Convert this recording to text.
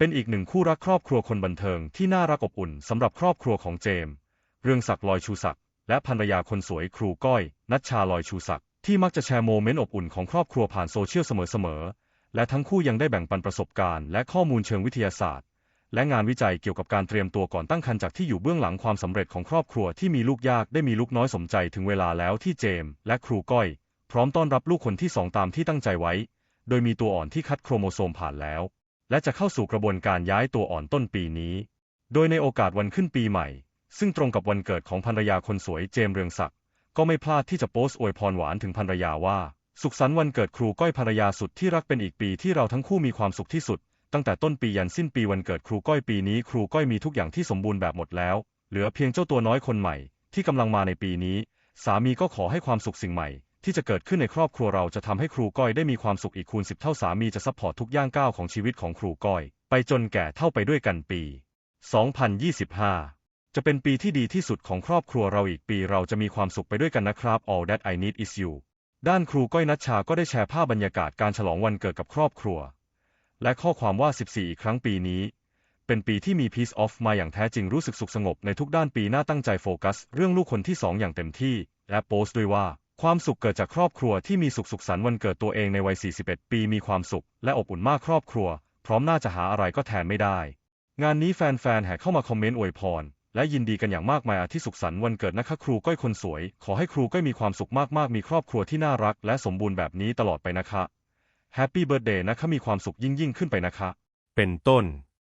เป็นอีกหนึ่งคู่รักครอบครัวคนบันเทิงที่น่ารักอบอุ่นสำหรับครอบครัวของเจมส์เรืองศักดิ์ลอยชูศักดิ์และภรรยาคนสวยครูก้อย นัชชาลอยชูศักดิ์ที่มักจะแชร์โมเมนต์อบอุ่นของครอบครัวผ่านโซเชียลเสมอๆและทั้งคู่ยังได้แบ่งปันประสบการณ์และข้อมูลเชิงวิทยาศาสตร์ และงานวิจัยเกี่ยวกับการเตรียมตัวก่อนตั้งครรภ์จากที่อยู่เบื้องหลังความสำเร็จของครอบครัวที่มีลูกยากได้มีลูกน้อยสมใจถึงเวลาแล้วที่เจมส์และครูก้อย พร้อมต้อนรับลูกคนที่สองตามที่ตั้งใจไว้ โดยมีตัวอ่อนที่คัดโครโมโซมผ่านแล้ว และจะเข้าสู่กระบวนการย้ายตัวอ่อนต้นปีนี้ โดยในโอกาสวันขึ้นปีใหม่ ซึ่งตรงกับวันเกิดของภรรยาคนสวยเจมเรืองศักดิ์ก็ไม่พลาดที่จะโพสต์อวยพรหวานถึงภรรยาว่า สุขสันต์วันเกิดครูก้อยภรรยาสุดที่รักเป็นอีกปีที่เราทั้งคู่มีความสุขที่สุด ตั้งแต่ต้นปียันสิ้นปีวันเกิดครูก้อยปีนี้ครูก้อยมีทุกอย่างที่สมบูรณ์แบบหมดแล้ว เหลือเพียงเจ้าตัวน้อยคนใหม่ ที่กำลังมาในปีนี้ สามีก็ขอให้ความสุขสิ่งใหม่ ที่จะเกิดขึ้นในครอบครัวเราจะทำให้ครูก้อยได้มีความสุขอีกคูณสิบเท่าสามีจะซัพพอร์ตทุกย่างก้าวของชีวิตของครูก้อย ไปจนแก่เท่าไปด้วยกันปี 2025 จะเป็นปีที่ดีที่สุดของครอบครัวเราอีกปีเราจะมีความสุขไปด้วยกันนะครับ All that I need is you ด้านครูก้อยนัชชาก็ได้แชร์ภาพบรรยากาศการฉลองวันเกิดกับครอบครัว และข้อความว่า 14 อีกครั้งปีนี้ เป็นปีที่มี peace of มาอย่างแท้จริงรู้สึกสุขสงบในทุกด้านปีหน้าตั้งใจโฟกัส เรื่องลูกคนที่สองอย่างเต็มที่ และโพสต์ด้วยว่า ความสุขเกิดจากครอบครัวที่มีสุขสุขสันต์วันเกิดตัวเองในวัย 41 ปีมีความสุข และอบอุ่นมากครอบครัว พร้อมน่าจะหาอะไรก็แทนไม่ได้ งานนี้แฟนๆแห่เข้ามาคอมเมนต์อวยพร และยินดีกันอย่างมากมายอาทิสุขสันต์วันเกิดนะคะครูก้อยคนสวย ขอให้ครูก้อยมีความสุขมากๆ มีครอบครัวที่น่ารัก และสมบูรณ์แบบนี้ตลอดไปนะคะแฮปปี้เบิร์ดเดย์นะคะมีความสุขยิ่งยิ่งๆขึ้นไปนะคะ เป็นต้น